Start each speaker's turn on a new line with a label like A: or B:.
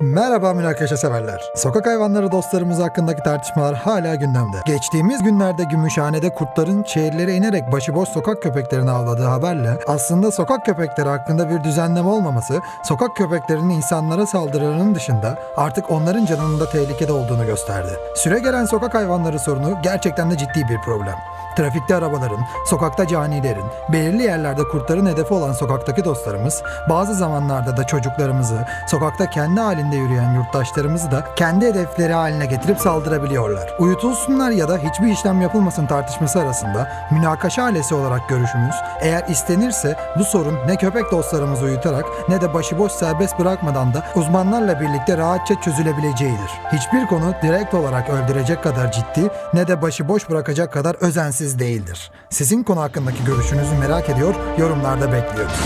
A: Merhaba münakaşa severler. Sokak hayvanları dostlarımız hakkındaki tartışmalar hala gündemde. Geçtiğimiz günlerde Gümüşhane'de kurtların şehirlere inerek başıboş sokak köpeklerini avladığı haberle aslında sokak köpekleri hakkında bir düzenleme olmaması sokak köpeklerinin insanlara saldırılarının dışında artık onların canının da tehlikede olduğunu gösterdi. Süre gelen sokak hayvanları sorunu gerçekten de ciddi bir problem. Trafikte arabaların, sokakta canilerin, belirli yerlerde kurtların hedefi olan sokaktaki dostlarımız, bazı zamanlarda da çocuklarımızı, sokakta kendi halinde yürüyen yurttaşlarımızı da kendi hedefleri haline getirip saldırabiliyorlar. Uyutulsunlar ya da hiçbir işlem yapılmasın tartışması arasında münakaşa ailesi olarak görüşümüz, eğer istenirse bu sorun ne köpek dostlarımızı uyutarak ne de başıboş serbest bırakmadan da uzmanlarla birlikte rahatça çözülebileceğidir. Hiçbir konu direkt olarak öldürecek kadar ciddi ne de başıboş bırakacak kadar özensiz değildir. Sizin konu hakkındaki görüşünüzü merak ediyor, yorumlarda bekliyoruz.